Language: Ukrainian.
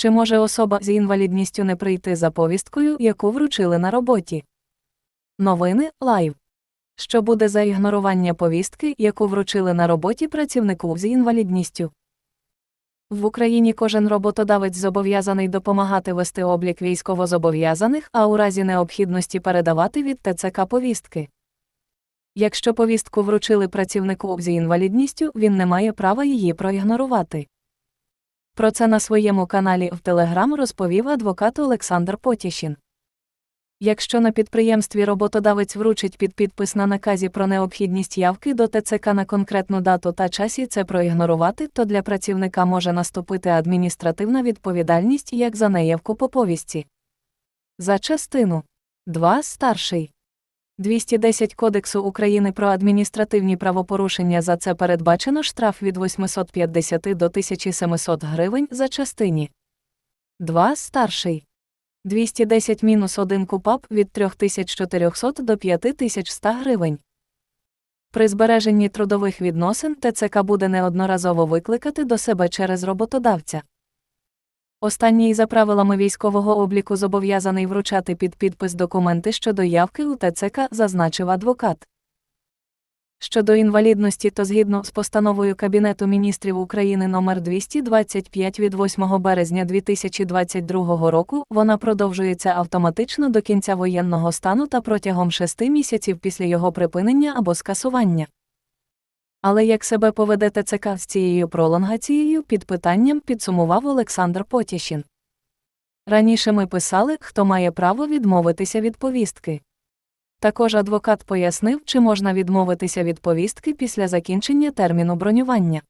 Чи може особа з інвалідністю не прийти за повісткою, яку вручили на роботі? Новини Лайв. Що буде за ігнорування повістки, яку вручили на роботі працівнику з інвалідністю? В Україні кожен роботодавець зобов'язаний допомагати вести облік військовозобов'язаних, а у разі необхідності передавати від ТЦК повістки. Якщо повістку вручили працівнику з інвалідністю, він не має права її проігнорувати. Про це на своєму каналі в Телеграм розповів адвокат Олександр Потєшін. Якщо на підприємстві роботодавець вручить під підпис на наказі про необхідність явки до ТЦК на конкретну дату та час і це проігнорувати, то для працівника може наступити адміністративна відповідальність як за неявку по повістці. За частину 2 старший 210 Кодексу України про адміністративні правопорушення за це передбачено штраф від 850 до 1700 гривень за частині 2 старший 210-1 КУПАП від 3400 до 5100 гривень. При збереженні трудових відносин ТЦК буде неодноразово викликати до себе через роботодавця. Останній за правилами військового обліку зобов'язаний вручати під підпис документи щодо явки у ТЦК, зазначив адвокат. Щодо інвалідності, то згідно з постановою Кабінету міністрів України номер 225 від 8 березня 2022 року, вона продовжується автоматично до кінця воєнного стану та протягом шести місяців після його припинення або скасування. Але як себе поведе ТЦК з цією пролонгацією під питанням підсумував Олександр Потішін. Раніше ми писали, хто має право відмовитися від повістки. Також адвокат пояснив, чи можна відмовитися від повістки після закінчення терміну бронювання.